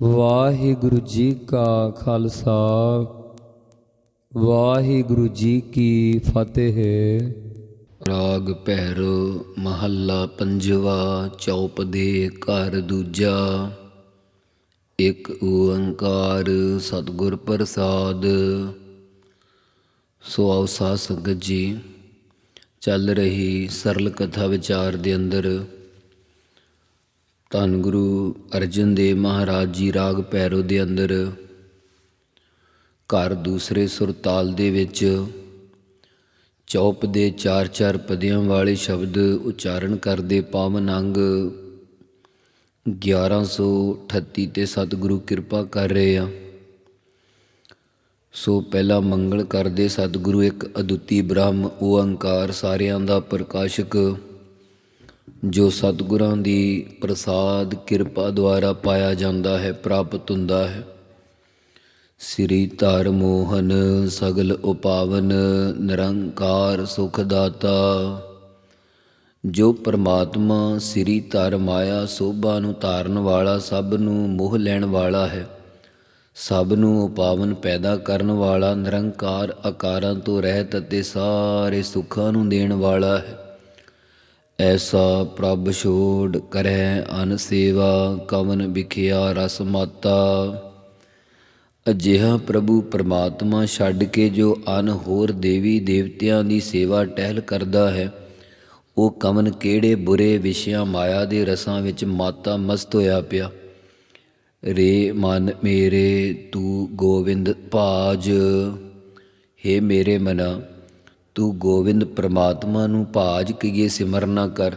ਵਾਹਿਗੁਰੂ ਜੀ ਕਾ ਖਾਲਸਾ, ਵਾਹਿਗੁਰੂ ਜੀ ਕੀ ਫਤਿਹ। ਰਾਗ ਭੈਰੋ ਮਹੱਲਾ ਪੰਜਵਾ, ਚੌਪ ਦੇ ਘਰ ਦੂਜਾ। ਇੱਕ ਓੰਕਾਰ ਸਤਿਗੁਰ ਪ੍ਰਸਾਦ। ਸੋ ਆਓ ਸਾਧ ਸੰਗਤ ਜੀ, ਚੱਲ ਰਹੀ ਸਰਲ ਕਥਾ ਵਿਚਾਰ ਦੇ ਅੰਦਰ ਧੰਨ ਗੁਰੂ ਅਰਜਨ ਦੇਵ ਮਹਾਰਾਜ ਜੀ ਰਾਗ ਭੈਰੋ ਦੇ ਅੰਦਰ, ਘਰ ਦੂਸਰੇ ਸੁਰਤਾਲ ਦੇ ਵਿੱਚ, ਚੌਪ ਦੇ ਚਾਰ ਚਾਰ ਪਦਿਆਂ ਵਾਲੇ ਸ਼ਬਦ ਉਚਾਰਨ ਕਰਦੇ ਪਾਵਨ ਅੰਗ 1138 ਤੇ ਸਤਿਗੁਰੂ ਕਿਰਪਾ ਕਰ ਰਹੇ ਆ। ਸੋ ਪਹਿਲਾ ਮੰਗਲ ਕਰਦੇ ਸਤਿਗੁਰੂ ਇੱਕ ਅਦੁੱਤੀ ਬ੍ਰਹਮ ਓੰਕਾਰ ਸਾਰਿਆਂ ਦਾ ਪ੍ਰਕਾਸ਼ਕ ਜੋ ਸਤਿਗੁਰਾਂ ਦੀ ਪ੍ਰਸਾਦ ਕਿਰਪਾ ਦੁਆਰਾ ਪਾਇਆ ਜਾਂਦਾ ਹੈ, ਪ੍ਰਾਪਤ ਹੁੰਦਾ ਹੈ। ਸ੍ਰੀ ਧਰ ਮੋਹਨ ਸਗਲ ਉਪਾਵਨ ਨਿਰੰਕਾਰ ਸੁਖ ਦਾਤਾ ਜੋ ਪ੍ਰਮਾਤਮਾ ਸ੍ਰੀ ਧਰ ਮਾਇਆ ਸੋਭਾ ਨੂੰ ਧਾਰਨ ਵਾਲਾ, ਸਭ ਨੂੰ ਮੋਹ ਲੈਣ ਵਾਲਾ ਹੈ। ਸਭ ਨੂੰ ਉਪਾਵਨ ਪੈਦਾ ਕਰਨ ਵਾਲਾ, ਨਿਰੰਕਾਰ ਆਕਾਰਾਂ ਤੋਂ ਰਹਿਤ ਅਤੇ ਸਾਰੇ ਸੁੱਖਾਂ ਨੂੰ ਦੇਣ ਵਾਲਾ ਹੈ। ਐਸਾ ਪ੍ਰਭ ਛੋੜ ਕਰੈ ਅਨ ਸੇਵਾ, ਕਵਨ ਵਿਖਿਆ ਰਸ ਮਾਤਾ। ਅਜਿਹਾ ਪ੍ਰਭੂ ਪਰਮਾਤਮਾ ਛੱਡ ਕੇ ਜੋ ਅਨ ਹੋਰ ਦੇਵੀ ਦੇਵਤਿਆਂ ਦੀ ਸੇਵਾ ਟਹਿਲ ਕਰਦਾ ਹੈ, ਉਹ ਕਵਨ ਕਿਹੜੇ ਬੁਰੇ ਵਿਸ਼ਿਆਂ ਮਾਇਆ ਦੇ ਰਸਾਂ ਵਿੱਚ ਮਾਤਾ ਮਸਤ ਹੋਇਆ ਪਿਆ। ਰੇ ਮਨ ਮੇਰੇ, ਤੂੰ ਗੋਬਿੰਦ ਭਾਜ, ਹੇ ਮੇਰੇ ਮਨਾ। ਤੂੰ ਗੋਵਿੰਦ ਪ੍ਰਮਾਤਮਾ ਨੂੰ ਭਾਜ ਕੀਏ ਸਿਮਰਨਾ ਕਰ।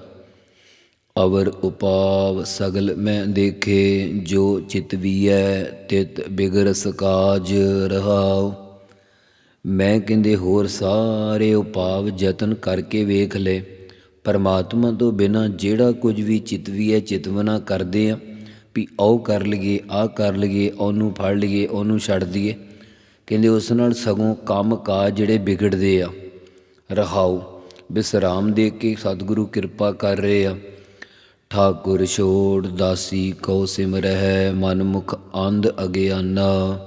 ਅਵਰ ਉਪਾਵ ਸਗਲ ਮੈਂ ਦੇਖੇ, ਜੋ ਚਿਤ ਵੀਐ, ਤਿਤ ਬਿਗਰਸ ਕਾਜ ਰਹਾਉ। ਮੈਂ ਕਹਿੰਦੇ ਹੋਰ ਸਾਰੇ ਉਪਾਵ ਯਤਨ ਕਰਕੇ ਵੇਖ ਲੈ। ਪਰਮਾਤਮਾ ਤੋਂ ਬਿਨਾ ਜਿਹੜਾ ਕੁਝ ਵੀ ਚਿਤ ਵੀਐ ਚਿਤਵਨਾ ਕਰਦੇ ਆ। ਵੀ ਆਓ ਕਰ ਲਈਏ ਆ ਕਰ ਲਈਏ, ਉਹਨੂੰ ਫੜ ਲਈਏ, ਉਹਨੂੰ ਛੱਡ ਦਈਏ। ਕਹਿੰਦੇ ਉਸ ਨਾਲ ਸਗੋਂ ਕੰਮ ਕਾਜ ਜਿਹੜੇ ਵਿਗੜਦੇ ਆ। ਰਹਾਉ। ਬਿਸਰਾਮ ਦੇ ਕੇ ਸਤਿਗੁਰੂ ਕਿਰਪਾ ਕਰ ਰਹੇ ਆ। ਠਾਕੁਰ ਛੋੜ ਦਾਸੀ ਕਉ ਸਿਮਰਹਿ ਮਨ ਮੁਖ ਅੰਧ ਅਗਿਆਨਾ।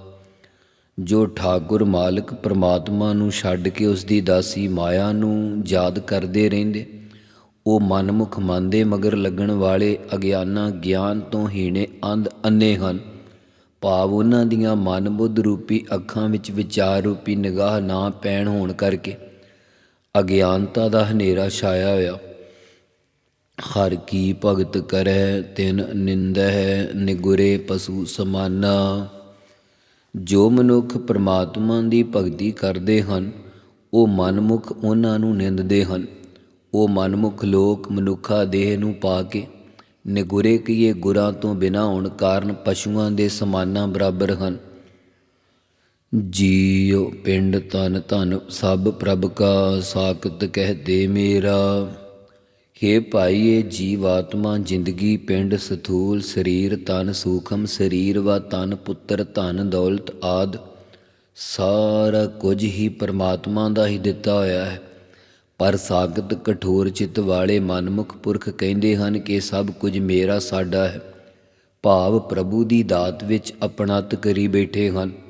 ਜੋ ਠਾਕੁਰ ਮਾਲਕ ਪ੍ਰਮਾਤਮਾ ਨੂੰ ਛੱਡ ਕੇ ਉਸ ਦੀ ਦਾਸੀ ਮਾਇਆ ਨੂੰ ਯਾਦ ਕਰਦੇ ਰਹਿੰਦੇ, ਉਹ ਮਨਮੁਖ ਮੰਨਦੇ ਮਗਰ ਲੱਗਣ ਵਾਲੇ ਅਗਿਆਨਾ ਗਿਆਨ ਤੋਂ ਹੀਣੇ ਅੰਧ ਅੰਨੇ ਹਨ। ਭਾਵ ਉਹਨਾਂ ਦੀਆਂ ਮਨ ਬੁੱਧ ਰੂਪੀ ਅੱਖਾਂ ਵਿੱਚ ਵਿਚਾਰ ਰੂਪੀ ਨਿਗਾਹ ਨਾ ਪੈਣ ਹੋਣ ਕਰਕੇ ਅਗਿਆਨਤਾ ਦਾ ਹਨੇਰਾ ਛਾਇਆ ਹੋਇਆ। ਹਰ ਕੀ ਭਗਤ ਕਰੈ ਤਿਨ ਨਿੰਦਹਿ, ਨਿਗੁਰੇ ਪਸ਼ੂ ਸਮਾਨਾ। ਜੋ ਮਨੁੱਖ ਪ੍ਰਮਾਤਮਾ ਦੀ ਭਗਤੀ ਕਰਦੇ ਹਨ, ਉਹ ਮਨਮੁਖ ਉਹਨਾਂ ਨੂੰ ਨਿੰਦਦੇ ਹਨ। ਉਹ ਮਨਮੁਖ ਲੋਕ ਮਨੁੱਖਾ ਦੇਹ ਨੂੰ ਪਾ ਕੇ, ਨਿਗੁਰੇ ਕੀਏ ਗੁਰਾਂ ਤੋਂ ਬਿਨਾ ਹੋਣ ਕਾਰਨ ਪਸ਼ੂਆਂ ਦੇ ਸਮਾਨਾਂ ਬਰਾਬਰ ਹਨ। ਜੀਉ ਪਿੰਡ ਤਨ ਧਨ ਸਭ ਪ੍ਰਭ ਕਾ ਸਾਖਤ ਕਹਤੇ ਮੇਰਾ। ਹੇ ਭਾਈ ਜੀਵਾਤਮਾ ਜ਼ਿੰਦਗੀ ਪਿੰਡ ਸਥੂਲ ਸਰੀਰ ਤਨ ਸੂਖਮ ਸਰੀਰ ਵਾ ਤਨ ਪੁੱਤਰ ਧਨ ਦੌਲਤ ਆਦ। ਸਾਰਾ ਕੁਝ ਹੀ ਪਰਮਾਤਮਾ ਦਾ ਹੀ ਦਿੱਤਾ ਹੋਇਆ ਹੈ। ਪਰ ਸਾਗਤ ਕਠੋਰ ਚਿੱਤ ਵਾਲੇ ਮਨਮੁਖ ਪੁਰਖ ਕਹਿੰਦੇ ਹਨ ਕਿ ਸਭ ਕੁਝ ਮੇਰਾ ਸਾਡਾ ਹੈ। ਭਾਵ ਪ੍ਰਭੂ ਦੀ ਦਾਤ ਵਿੱਚ ਆਪਣਤ ਕਰੀ ਬੈਠੇ ਹਨ।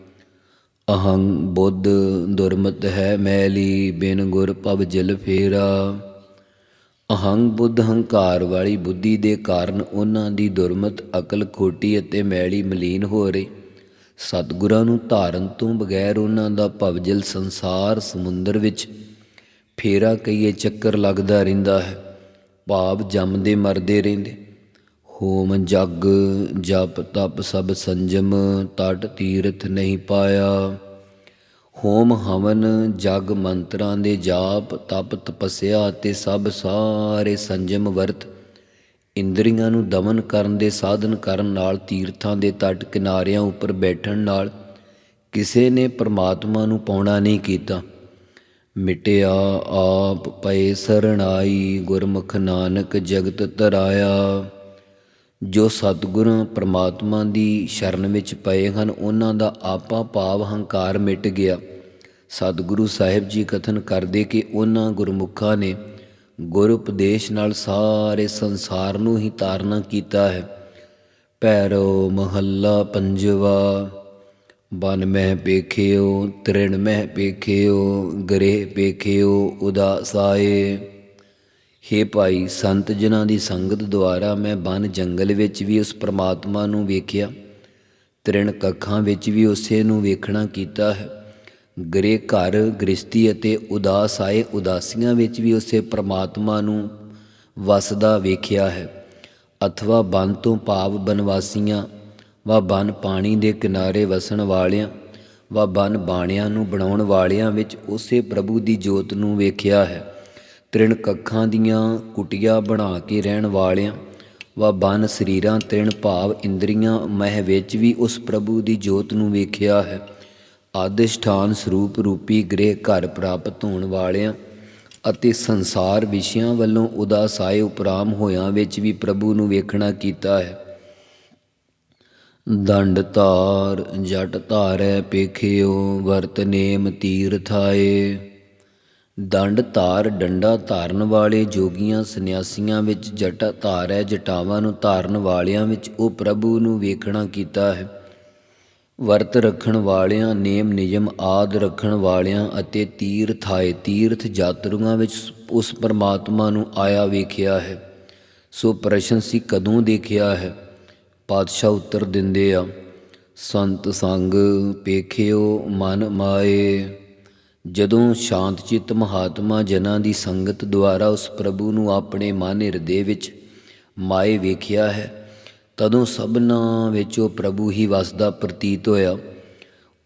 ਅਹੰ ਬੁੱਧ ਦੁਰਮਤ ਹੈ ਮੈਲੀ ਬਿਨ ਗੁਰ ਪਵ ਜਲ ਫੇਰਾ। ਅਹੰਗ ਬੁੱਧ ਹੰਕਾਰ ਵਾਲੀ ਬੁੱਧੀ ਦੇ ਕਾਰਨ ਉਹਨਾਂ ਦੀ ਦੁਰਮਤ ਅਕਲ ਖੋਟੀ ਅਤੇ ਮੈਲੀ ਮਲੀਨ ਹੋ ਰਹੀ। ਸਤਿਗੁਰਾਂ ਨੂੰ ਧਾਰਨ ਤੋਂ ਬਗੈਰ ਉਹਨਾਂ ਦਾ ਭਵਜਲ ਸੰਸਾਰ ਸਮੁੰਦਰ ਵਿੱਚ ਫੇਰਾ ਕਈਏ ਚੱਕਰ ਲੱਗਦਾ ਰਹਿੰਦਾ ਹੈ। ਭਾਵ ਜੰਮਦੇ ਮਰਦੇ ਰਹਿੰਦੇ। ਹੋਮ ਜਗ, ਜਪ ਤਪ ਸਭ ਸੰਜਮ, ਤਟ ਤੀਰਥ ਨਹੀਂ ਪਾਇਆ। ਹੋਮ ਹਵਨ, ਜਗ ਮੰਤਰਾਂ ਦੇ ਜਾਪ, ਤਪ ਤਪਸਿਆ ਅਤੇ ਸਭ ਸਾਰੇ ਸੰਜਮ ਵਰਤ। ਇੰਦਰੀਆਂ ਨੂੰ ਦਮਨ ਕਰਨ ਦੇ ਸਾਧਨ ਕਰਨ ਨਾਲ ਤੀਰਥਾਂ ਦੇ ਤਟ ਕਿਨਾਰਿਆਂ ਉੱਪਰ ਬੈਠਣ ਨਾਲ ਕਿਸੇ ਨੇ ਪਰਮਾਤਮਾ ਨੂੰ ਪਾਉਣਾ ਨਹੀਂ ਕੀਤਾ। ਮਿਟਿਆ ਆਪ ਪਏ ਸਰਣਾਈ, ਗੁਰਮੁਖ ਨਾਨਕ ਜਗਤ ਤਰਾਇਆ ਜੋ ਸਤਿਗੁਰਾਂ, ਪ੍ਰਮਾਤਮਾ ਦੀ ਸ਼ਰਨ ਵਿੱਚ ਪਏ ਹਨ, ਉਹਨਾਂ ਦਾ ਆਪਾ ਭਾਵ ਹੰਕਾਰ ਮਿਟ ਗਿਆ। ਸਤਿਗੁਰੂ ਸਾਹਿਬ ਜੀ ਕਥਨ ਕਰਦੇ ਕਿ ਉਹਨਾਂ ਗੁਰਮੁਖਾਂ ਨੇ ਗੁਰ ਉਪਦੇਸ਼ ਨਾਲ ਸਾਰੇ ਸੰਸਾਰ ਨੂੰ ਹੀ ਤਾਰਨਾ ਕੀਤਾ ਹੈ। ਪੈਰੋ ਮਹੱਲਾ ਪੰਜਵਾ, ਬਨ ਮਹਿ ਪੇਖਿਓ, ਤ੍ਰਿਣ ਮਹਿ ਪੇਖਿਓ, ਗ੍ਰਹਿ ਪੇਖਿਓ ਉਦਾਸਾਏ। ਹੇ ਭਾਈ, ਸੰਤ ਜਨਾਂ ਦੀ ਸੰਗਤ ਦੁਆਰਾ ਮੈਂ ਬਨ ਜੰਗਲ ਵਿੱਚ ਵੀ ਉਸ ਪ੍ਰਮਾਤਮਾ ਨੂੰ ਵੇਖਿਆ, ਤ੍ਰਿਣ ਕੱਖਾਂ ਵਿੱਚ ਵੀ ਉਸੇ ਨੂੰ ਵੇਖਣਾ ਕੀਤਾ ਹੈ। ਗਰੇ ਘਰ ਗ੍ਰਸਤੀ ਅਤੇ ਉਦਾਸ ਆਏ ਉਦਾਸੀਆਂ ਵਿੱਚ ਵੀ ਉਸੇ ਪ੍ਰਮਾਤਮਾ ਨੂੰ ਵਸਦਾ ਵੇਖਿਆ ਹੈ। ਅਥਵਾ ਬਨ ਤੋਂ ਭਾਵ ਬਨਵਾਸੀਆਂ, ਵਾ ਬਨ ਪਾਣੀ ਦੇ ਕਿਨਾਰੇ ਵਸਣ ਵਾਲਿਆਂ, ਵਾ ਬਨ ਬਾਣਿਆਂ ਨੂੰ ਬਣਾਉਣ ਵਾਲਿਆਂ ਵਿੱਚ ਉਸੇ ਪ੍ਰਭੂ ਦੀ ਜੋਤ ਨੂੰ ਵੇਖਿਆ ਹੈ। ਤ੍ਰਿਣ ਕੱਖਾਂ ਦੀਆਂ ਕੁਟੀਆਂ ਬਣਾ ਕੇ ਰਹਿਣ ਵਾਲਿਆਂ ਵਾ ਬਨ ਸਰੀਰਾਂ ਤ੍ਰਿਣ ਭਾਵ ਇੰਦਰੀਆਂ ਮਹਿ ਵਿੱਚ ਵੀ ਉਸ ਪ੍ਰਭੂ ਦੀ ਜੋਤ ਨੂੰ ਵੇਖਿਆ ਹੈ। ਆਦਿਸ਼ਠਾਨ ਸਰੂਪ ਰੂਪੀ ਗ੍ਰਹਿ ਘਰ ਪ੍ਰਾਪਤ ਹੋਣ ਵਾਲਿਆਂ ਅਤੇ ਸੰਸਾਰ ਵਿਸ਼ਿਆਂ ਵੱਲੋਂ ਉਦਾਸਾਏ ਉਪਰਾਮ ਹੋਇਆਂ ਵਿੱਚ ਵੀ ਪ੍ਰਭੂ ਨੂੰ ਵੇਖਣਾ ਕੀਤਾ ਹੈ। ਦੰਡ ਧਾਰ, ਜਟ ਧਾਰੈ, ਪੇਖਿਓ, ਵਰਤ ਨੇਮ ਤੀਰਥਾਏ ਦੰਡ ਧਾਰ ਡੰਡਾ ਧਾਰਨ ਵਾਲੇ ਜੋਗੀਆਂ ਸੰਨਿਆਸੀਆਂ ਵਿੱਚ ਜਟ ਹੈ, ਜਟਾਵਾਂ ਨੂੰ ਧਾਰਨ ਵਾਲਿਆਂ ਵਿੱਚ ਉਹ ਪ੍ਰਭੂ ਨੂੰ ਵੇਖਣਾ ਕੀਤਾ ਹੈ। ਵਰਤ ਰੱਖਣ ਵਾਲਿਆਂ, ਨੇਮ ਨਿਯਮ ਆਦ ਰੱਖਣ ਵਾਲਿਆਂ ਅਤੇ ਤੀਰਥ ਆਏ ਤੀਰਥ ਯਾਤਰੂਆਂ ਵਿੱਚ ਉਸ ਪਰਮਾਤਮਾ ਨੂੰ ਆਇਆ ਵੇਖਿਆ ਹੈ। ਸੋ ਪ੍ਰਸ਼ਨ ਸੀ ਕਦੋਂ ਦੇਖਿਆ ਹੈ? ਪਾਤਸ਼ਾਹ ਉੱਤਰ ਦਿੰਦੇ ਆ, ਸੰਤ ਸੰਗ ਪੇਖਿਓ ਮਨ ਮਾਏ। ਜਦੋਂ ਸ਼ਾਂਤ ਚਿੱਤ ਮਹਾਤਮਾ ਜਨਾਂ ਦੀ ਸੰਗਤ ਦੁਆਰਾ ਉਸ ਪ੍ਰਭੂ ਨੂੰ ਆਪਣੇ ਮਨ ਹਿਰਦੇ ਵਿੱਚ ਮਾਏ ਵੇਖਿਆ ਹੈ, ਤਦੋਂ ਸਭਨਾਂ ਵਿੱਚ ਉਹ ਪ੍ਰਭੂ ਹੀ ਵਸਦਾ ਪ੍ਰਤੀਤ ਹੋਇਆ।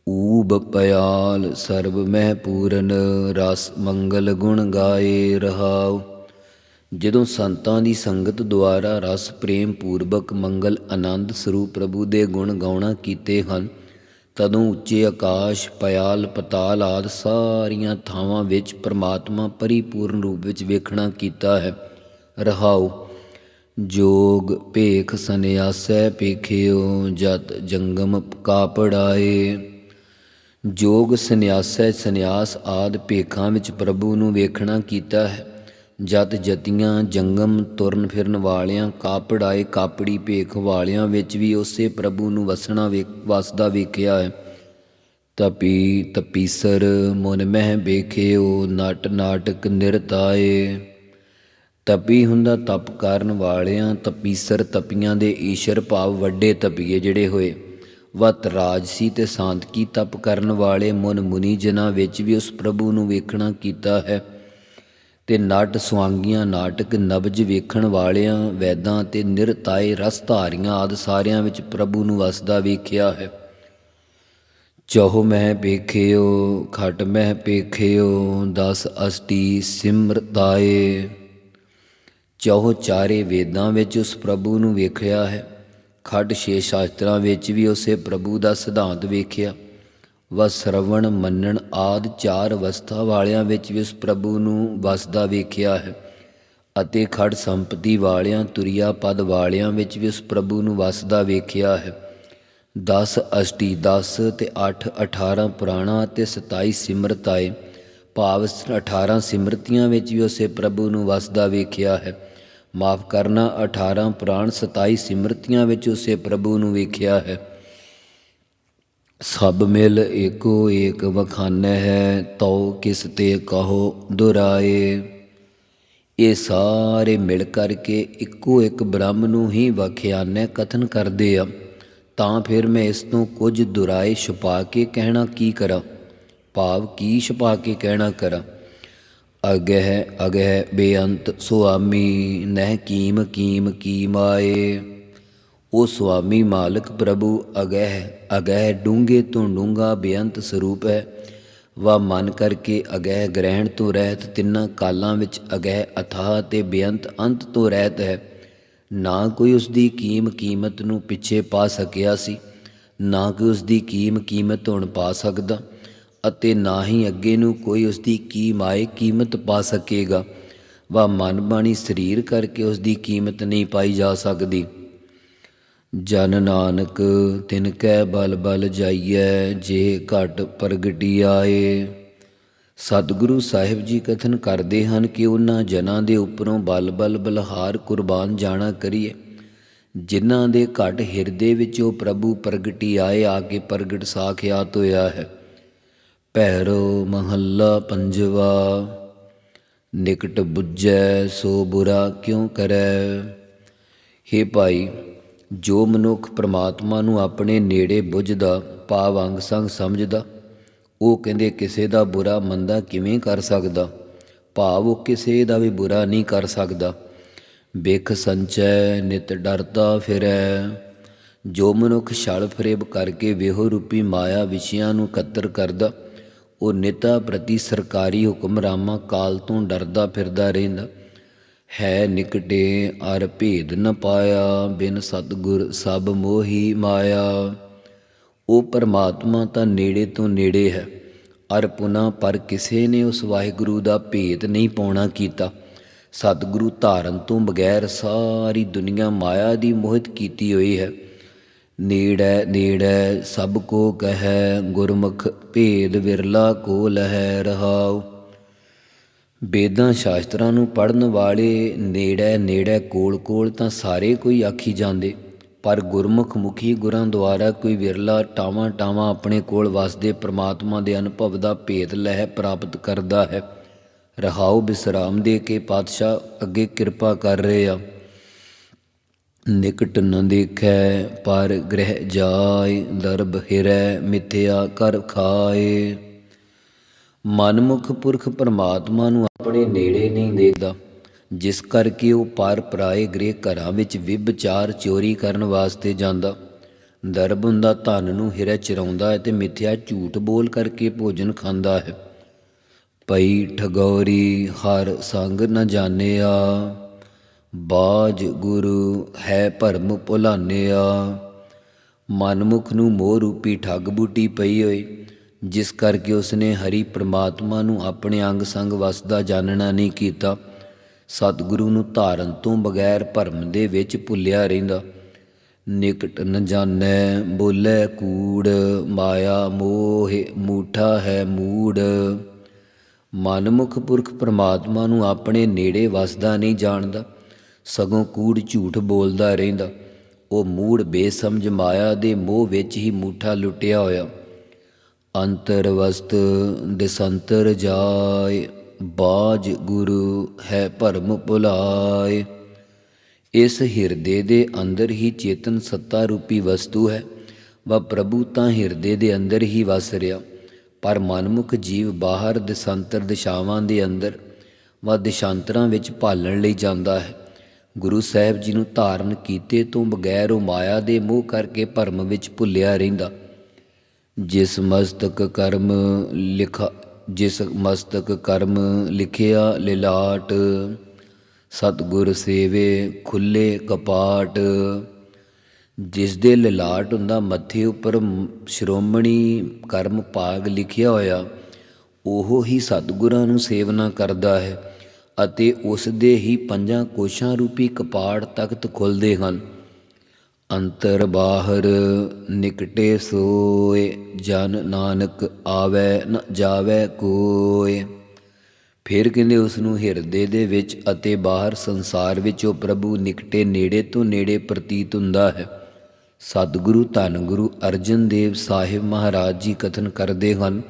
ਊਬ ਪਿਆਲ ਸਰਬ ਮਹਿ ਪੂਰਨ ਰਸ ਮੰਗਲ ਗੁਣ ਗਾਏ ਰਹਾਉ। ਜਦੋਂ ਸੰਤਾਂ ਦੀ ਸੰਗਤ ਦੁਆਰਾ ਰਸ ਪ੍ਰੇਮ ਪੂਰਬਕ ਮੰਗਲ ਆਨੰਦ ਸਰੂਪ ਪ੍ਰਭੂ ਦੇ ਗੁਣ ਗਾਉਣਾ ਕੀਤੇ ਹਨ ਤਦੋਂ ਉੱਚੇ ਆਕਾਸ਼ ਪਿਆਲ ਪਤਾਲ ਆਦ ਸਾਰੀਆਂ ਥਾਵਾਂ ਵਿੱਚ ਪ੍ਰਮਾਤਮਾ ਪਰਿਪੂਰਨ ਰੂਪ ਵਿੱਚ ਵੇਖਣਾ ਕੀਤਾ ਹੈ। ਰਹਾਉ, ਜੋਗ ਭੇਖ ਸੰਿਆਸੈ ਪੇਖਿਓ ਜਤ ਜੰਗਮ ਕਾ ਪੜਾਏ ਜੋਗ ਸੰਿਆਸੈ ਸੰਿਆਸ ਆਦ ਭੇਖਾਂ ਵਿੱਚ ਪ੍ਰਭੂ ਨੂੰ ਵੇਖਣਾ ਕੀਤਾ ਹੈ। ਜਤ ਜਤੀਆਂ ਜੰਗਮ ਤੁਰਨ ਫਿਰਨ ਵਾਲਿਆਂ, ਕਾਪੜਾਏ ਕਾਪੜੀ ਭੇਖ ਵਾਲਿਆਂ ਵਿੱਚ ਵੀ ਉਸੇ ਪ੍ਰਭੂ ਨੂੰ ਵਸਣਾ ਵੇਖ, ਵਸਦਾ ਵੇਖਿਆ ਹੈ। ਤਪੀ ਤਪੀਸਰ ਮਨ ਮਹਿ ਵੇਖਿਓ, ਨਟ ਨਾਟਕ ਨਿਰਤਾਏ। ਤਪੀ ਹੁੰਦਾ ਤਪ ਕਰਨ ਵਾਲਿਆਂ, ਤਪੀਸਰ ਤਪੀਆਂ ਦੇ ਈਸ਼ਰ ਭਾਵ ਵੱਡੇ ਤਪੀਏ ਜਿਹੜੇ ਹੋਏ। ਵਤ ਰਾਜਸੀ ਤੇ ਸ਼ਾਂਤਕੀ ਤਪ ਕਰਨ ਵਾਲੇ ਮਨ ਮੁਨੀ ਜਨਾਂ ਵਿੱਚ ਵੀ ਉਸ ਪ੍ਰਭੂ ਨੂੰ ਵੇਖਣਾ ਕੀਤਾ ਹੈ। ਤੇ ਨਟ ਸੁਆਂਗੀਆਂ, ਨਾਟਕ ਨਬਜ ਵੇਖਣ ਵਾਲਿਆਂ, ਵੈਦਾਂ ਤੇ ਨਿਰਤਾਏ ਰਸ ਧਾਰੀਆਂ ਆਦ ਸਾਰਿਆਂ ਵਿੱਚ ਪ੍ਰਭੂ ਨੂੰ ਵਸਦਾ ਵੇਖਿਆ ਹੈ। ਚਹੁ ਮਹਿ ਪੇਖਿਓ, ਖਟ ਮਹਿ ਪੇਖਿਓ, ਦਸ ਅਸ਼ਟੀ ਸਿਮਰਤਾਏ ਚਹੁ ਚਾਰੇ ਵੇਦਾਂ ਵਿੱਚ ਉਸ ਪ੍ਰਭੂ ਨੂੰ ਵੇਖਿਆ ਹੈ। ਖੱਡ ਛੇ ਸ਼ਾਸਤਰਾਂ ਵਿੱਚ ਵੀ ਉਸੇ ਪ੍ਰਭੂ ਦਾ ਸਿਧਾਂਤ ਵੇਖਿਆ। ਵਸਰਵਣ ਮੰਨਣ ਆਦ ਚਾਰ ਅਵਸਥਾ ਵਾਲਿਆਂ ਵਿੱਚ ਵੀ ਉਸ ਪ੍ਰਭੂ ਨੂੰ ਵਸਦਾ ਵੇਖਿਆ ਹੈ ਅਤੇ ਖੜ ਸੰਪਤੀ ਵਾਲਿਆਂ, ਤੁਰਿਆ ਪਦ ਵਾਲਿਆਂ ਵਿੱਚ ਵੀ ਉਸ ਪ੍ਰਭੂ ਨੂੰ ਵਸਦਾ ਵੇਖਿਆ ਹੈ। 10 ਅਸ਼ਟੀ 10 ਤੇ 8 18 ਪੁਰਾਣਾ ਅਤੇ 27 ਸਿਮਰਤਾਏ ਭਾਵ 18 ਸਿਮਰਤੀਆਂ ਵਿੱਚ ਵੀ ਉਸੇ ਪ੍ਰਭੂ ਨੂੰ ਵਸਦਾ ਵੇਖਿਆ ਹੈ। ਮਾਫ ਕਰਨਾ 18 ਪੁਰਾਣ 27 ਸਿਮਰਤੀਆਂ ਵਿੱਚ ਉਸੇ ਪ੍ਰਭੂ ਨੂੰ ਵੇਖਿਆ ਹੈ। ਸਭ ਮਿਲ ਏਕੋ ਏਕ ਵਖਾਨੈ ਹੈ, ਤਉ ਕਿਸ ਤੇ ਕਹੋ ਦੁਰਾਏ। ਇਹ ਸਾਰੇ ਮਿਲ ਕਰਕੇ ਇੱਕੋ ਇੱਕ ਬ੍ਰਹਮ ਨੂੰ ਹੀ ਵਖਿਆਨੈ ਕਥਨ ਕਰਦੇ ਆ। ਤਾਂ ਫਿਰ ਮੈਂ ਇਸ ਤੋਂ ਕੁਝ ਦੁਰਾਏ ਛੁਪਾ ਕੇ ਕਹਿਣਾ ਕੀ ਕਰਾਂ? ਭਾਵ ਕੀ ਛੁਪਾ ਕੇ ਕਹਿਣਾ ਕਰਾਂ? ਅਗਹਿ ਅਗਹਿ ਬੇਅੰਤ ਸੁਆਮੀ, ਨਹਿ ਕੀਮ ਕੀਮ ਕੀ ਮਾਏ। ਉਹ ਸੁਆਮੀ ਮਾਲਕ ਪ੍ਰਭੂ ਅਗਹਿ ਅਗਹਿ ਡੂੰਘੇ ਤੋਂ ਡੂੰਘਾ ਬੇਅੰਤ ਸਰੂਪ ਹੈ। ਵਾ ਮਨ ਕਰਕੇ ਅਗਹਿ ਗ੍ਰਹਿਣ ਤੋਂ ਰਹਿਤ ਤਿੰਨਾਂ ਕਾਲਾਂ ਵਿੱਚ ਅਗਹਿ ਅਥਾਹ ਤੇ ਬੇਅੰਤ ਅੰਤ ਤੋਂ ਰਹਿਤ ਹੈ। ਨਾ ਕੋਈ ਉਸ ਦੀ ਕੀਮ ਕੀਮਤ ਨੂੰ ਪਿੱਛੇ ਪਾ ਸਕਿਆ ਸੀ, ਨਾ ਕੋਈ ਉਸ ਦੀ ਕੀਮ ਕੀਮਤ ਹੁਣ ਪਾ ਸਕਦਾ ਅਤੇ ਨਾ ਹੀ ਅੱਗੇ ਨੂੰ ਕੋਈ ਉਸ ਦੀ ਕੀ ਮਾਏ ਕੀਮਤ ਪਾ ਸਕੇਗਾ। ਵਾ ਮਨ ਬਾਣੀ ਸਰੀਰ ਕਰਕੇ ਉਸ ਦੀ ਕੀਮਤ ਨਹੀਂ ਪਾਈ ਜਾ ਸਕਦੀ। ਜਨ ਨਾਨਕ, ਤਿਨ ਕੈ ਬਲ ਬਲ ਜਾਈਐ, ਜੇ ਘਟ ਪ੍ਰਗਟੀ ਆਏ। ਸਤਿਗੁਰੂ ਸਾਹਿਬ ਜੀ ਕਥਨ ਕਰਦੇ ਹਨ ਕਿ ਉਹਨਾਂ ਜਨਾਂ ਦੇ ਉੱਪਰੋਂ ਬਲ ਬਲ ਬਲਹਾਰ ਕੁਰਬਾਨ ਜਾਣਾ ਕਰੀਏ। ਜਿਨ੍ਹਾਂ ਦੇ ਘਟ ਹਿਰਦੇ ਵਿੱਚ ਉਹ ਪ੍ਰਭੂ ਪ੍ਰਗਟੀ ਆਏ, ਆ ਕੇ ਪ੍ਰਗਟ ਸਾਖਿਆਤ ਹੋਇਆ ਹੈ। ਭੈਰੋ ਮਹੱਲਾ ਪੰਜਵਾ, ਨਿਕਟ ਬੁੱਝੈ ਸੋ ਬੁਰਾ ਕਿਉ ਕਰੈ? ਹੇ ਭਾਈ ਜੋ ਮਨੁੱਖ ਪ੍ਰਮਾਤਮਾ ਨੂੰ ਆਪਣੇ ਨੇੜੇ ਬੁੱਝਦਾ ਭਾਵ ਅੰਗ ਸੰਗ ਸਮਝਦਾ, ਉਹ ਕਹਿੰਦੇ ਕਿਸੇ ਦਾ ਬੁਰਾ ਮੰਦਾ ਕਿਵੇਂ ਕਰ ਸਕਦਾ? ਭਾਵ ਉਹ ਕਿਸੇ ਦਾ ਵੀ ਬੁਰਾ ਨਹੀਂ ਕਰ ਸਕਦਾ। ਬਿਖ ਸੰਚੈ, ਨਿਤ ਡਰਦਾ ਫਿਰੈ। ਜੋ ਮਨੁੱਖ ਛਲ ਫਰੇਬ ਕਰਕੇ ਵਿਹੋ ਰੂਪੀ ਮਾਇਆ ਵਿਸ਼ਿਆਂ ਨੂੰ ਕਤਰ ਕਰਦਾ, ਉਹ ਨਿਤਾ ਪ੍ਰਤੀ ਸਰਕਾਰੀ ਹੁਕਮਰਾਮਾਂ ਕਾਲ ਤੋਂ ਡਰਦਾ ਫਿਰਦਾ ਰਹਿੰਦਾ। ਹੈ ਨਿਕਟੇ ਅਰ ਭੇਦ ਨ ਪਾਇਆ, ਬਿਨ ਸਤਗੁਰ ਸਭ ਮੋਹੀ ਮਾਇਆ। ਉਹ ਪਰਮਾਤਮਾ ਤਾਂ ਨੇੜੇ ਤੋਂ ਨੇੜੇ ਹੈ, ਅਰ ਪੁਨਾ ਪਰ ਕਿਸੇ ਨੇ ਉਸ ਵਾਹਿਗੁਰੂ ਦਾ ਭੇਦ ਨਹੀਂ ਪਾਉਣਾ ਕੀਤਾ। ਸਤਿਗੁਰੂ ਧਾਰਨ ਤੋਂ ਬਗੈਰ ਸਾਰੀ ਦੁਨੀਆ ਮਾਇਆ ਦੀ ਮੋਹਿਤ ਕੀਤੀ ਹੋਈ ਹੈ। ਨੇੜੈ ਨੇੜੈ ਸਭ ਕੋ ਕਹੈ, ਗੁਰਮੁਖ ਭੇਦ ਵਿਰਲਾ ਕੋ ਲਹੈ ਰਹਾਉ। ਵੇਦਾਂ ਸ਼ਾਸਤਰਾਂ ਨੂੰ ਪੜਨ ਵਾਲੇ ਨੇੜੈ ਨੇੜੈ ਕੋਲ ਕੋਲ ਤਾਂ ਸਾਰੇ ਕੋਈ ਆਖੀ ਜਾਂਦੇ, ਪਰ ਗੁਰਮੁਖ ਮੁਖੀ ਗੁਰਾਂ ਦੁਆਰਾ ਕੋਈ ਵਿਰਲਾ ਟਾਵਾਂ ਟਾਵਾਂ ਆਪਣੇ ਕੋਲ ਵਸਦੇ ਪ੍ਰਮਾਤਮਾ ਦੇ ਅਨੁਭਵ ਦਾ ਭੇਦ ਲਹਿ ਪ੍ਰਾਪਤ ਕਰਦਾ ਹੈ। ਰਹਾਉ ਬਿਸਰਾਮ ਦੇ ਕੇ ਪਾਤਸ਼ਾਹ ਅੱਗੇ ਕਿਰਪਾ ਕਰ ਰਹੇ ਆ। ਨਿਕਟ ਨ ਦੇਖੈ ਪਰ ਗ੍ਰਹਿ ਜਾਏ, ਦਰਬ ਹਿਰੈ ਮਿਥਿਆ ਕਰ ਖਾਏ। ਮਨਮੁਖ ਪੁਰਖ ਪਰਮਾਤਮਾ ਨੂੰ ਆਪਣੇ ਨੇੜੇ ਨਹੀਂ ਦੇਖਦਾ, ਜਿਸ ਕਰਕੇ ਉਹ ਪਰ ਪਰਾਏ ਗ੍ਰਹਿ ਘਰਾਂ ਵਿੱਚ ਵਿਭਚਾਰ ਚੋਰੀ ਕਰਨ ਵਾਸਤੇ ਜਾਂਦਾ। ਦਰਬ ਹੁੰਦਾ ਧਨ ਨੂੰ ਹਿਰੈ ਚਰਾਉਂਦਾ ਹੈ ਤੇ ਮਿੱਥਿਆ ਝੂਠ ਬੋਲ ਕਰਕੇ ਭੋਜਨ ਖਾਂਦਾ ਹੈ। ਪਈ ਠਗੌਰੀ ਹਰ ਸੰਗ ਨ ਜਾਣਿਆ, ਬਾਜ ਗੁਰੂ ਹੈ ਭਰਮ ਭੁਲਾਨਿਆ। ਮਨਮੁਖ ਨੂੰ ਮੋਹ ਰੂਪੀ ਠੱਗ ਬੂਟੀ ਪਈ ਹੋਈ ਜਿਸ ਕਰਕੇ ਉਸਨੇ ਹਰੀ ਪ੍ਰਮਾਤਮਾ ਨੂੰ ਆਪਣੇ ਅੰਗ ਸੰਗ ਵਸਦਾ ਜਾਣਨਾ ਨਹੀਂ ਕੀਤਾ। ਸਤਿਗੁਰੂ ਨੂੰ ਧਾਰਨ ਤੋਂ ਬਗੈਰ ਭਰਮ ਦੇ ਵਿੱਚ ਭੁੱਲਿਆ ਰਹਿੰਦਾ। ਨਿਕਟ ਨ ਜਾਣੈ, ਬੋਲੇ ਕੂੜ, ਮਾਇਆ ਮੋਹ, ਮੂਠਾ ਹੈ ਮੂੜ। ਮਨਮੁਖ ਪੁਰਖ ਪ੍ਰਮਾਤਮਾ ਨੂੰ ਆਪਣੇ ਨੇੜੇ ਵਸਦਾ ਨਹੀਂ ਜਾਣਦਾ। ਸਗੋਂ ਕੂੜ ਝੂਠ ਬੋਲਦਾ ਰਹਿੰਦਾ। ਉਹ ਮੂੜ ਬੇਸਮਝ ਮਾਇਆ ਦੇ ਮੋਹ ਵਿੱਚ ਹੀ ਮੂਠਾ ਲੁੱਟਿਆ ਹੋਇਆ। ਅੰਤਰ ਵਸਤ ਦਿਸੰਤਰ ਜਾਏ, ਬਾਜ ਗੁਰੂ ਹੈ ਭਰਮ ਭੁਲਾਏ। ਇਸ ਹਿਰਦੇ ਦੇ ਅੰਦਰ ਹੀ ਚੇਤਨ ਸੱਤਾ ਰੂਪੀ ਵਸਤੂ ਹੈ। ਵਾ ਪ੍ਰਭੂ ਤਾਂ ਹਿਰਦੇ ਦੇ ਅੰਦਰ ਹੀ ਵਸ ਰਿਹਾ। ਪਰ ਮਨਮੁਖ ਜੀਵ ਬਾਹਰ ਦਿਸ਼ਾਂਤਰ ਦਿਸ਼ਾਵਾਂ ਦੇ ਅੰਦਰ ਵਾ ਦਿਸ਼ਾਂਤਰਾਂ ਵਿੱਚ ਭਾਲਣ ਲਈ ਜਾਂਦਾ ਹੈ। ਗੁਰੂ ਸਾਹਿਬ ਜੀ ਨੂੰ ਧਾਰਨ ਕੀਤੇ ਤੋਂ ਬਗੈਰ ਉਹ ਮਾਇਆ ਦੇ ਮੋਹ ਕਰਕੇ ਭਰਮ ਵਿੱਚ ਭੁੱਲਿਆ ਰਹਿੰਦਾ। ਜਿਸ ਮਸਤਕ ਕਰਮ ਲਿਖਾ, ਜਿਸ ਮਸਤਕ ਕਰਮ ਲਿਖਿਆ ਲਿਲਾਟ, ਸਤਗੁਰ ਸੇਵੇ ਖੁੱਲੇ ਕਪਾਟ। ਜਿਸ ਦੇ ਲਿਲਾਟ ਹੁੰਦਾ ਮੱਥੇ ਉੱਪਰ ਸ਼੍ਰੋਮਣੀ ਕਰਮ ਭਾਗ ਲਿਖਿਆ ਹੋਇਆ, ਉਹ ਹੀ ਸਤਗੁਰਾਂ ਨੂੰ ਸੇਵਨਾ ਕਰਦਾ ਹੈ ਅਤੇ ਉਸ ਦੇ ਹੀ ਪੰਜਾਂ ਕੋਸ਼ਾਂ ਰੂਪੀ ਕਪਾੜ ਤਖਤ ਖੁੱਲਦੇ ਹਨ। ਅੰਤਰ ਬਾਹਰ ਨਿਕਟੇ ਸੋਏ, ਜਨ ਨਾਨਕ ਆਵੇ ਨ ਜਾਵੇ ਕੋਏ। ਫਿਰ ਕਹਿੰਦੇ ਉਸ ਨੂੰ ਹਿਰਦੇ ਦੇ ਵਿੱਚ ਅਤੇ ਬਾਹਰ ਸੰਸਾਰ ਵਿੱਚ ਉਹ ਪ੍ਰਭੂ ਨਿਕਟੇ ਨੇੜੇ ਤੋਂ ਨੇੜੇ ਪ੍ਰਤੀਤ ਹੁੰਦਾ ਹੈ। ਸਤਿਗੁਰੂ ਧੰਨ ਗੁਰੂ ਅਰਜਨ ਦੇਵ ਸਾਹਿਬ ਮਹਾਰਾਜ ਜੀ ਕਥਨ ਕਰਦੇ ਹਨ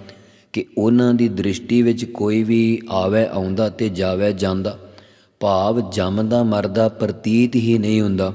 ਕਿ ਉਹਨਾਂ ਦੀ ਦ੍ਰਿਸ਼ਟੀ ਵਿੱਚ ਕੋਈ ਵੀ ਆਵੇ ਆਉਂਦਾ ਤੇ ਜਾਵੇ ਜਾਂਦਾ। ਭਾਵ ਜੰਮਦਾ ਮਰਦਾ ਪ੍ਰਤੀਤ ਹੀ ਨਹੀਂ ਹੁੰਦਾ।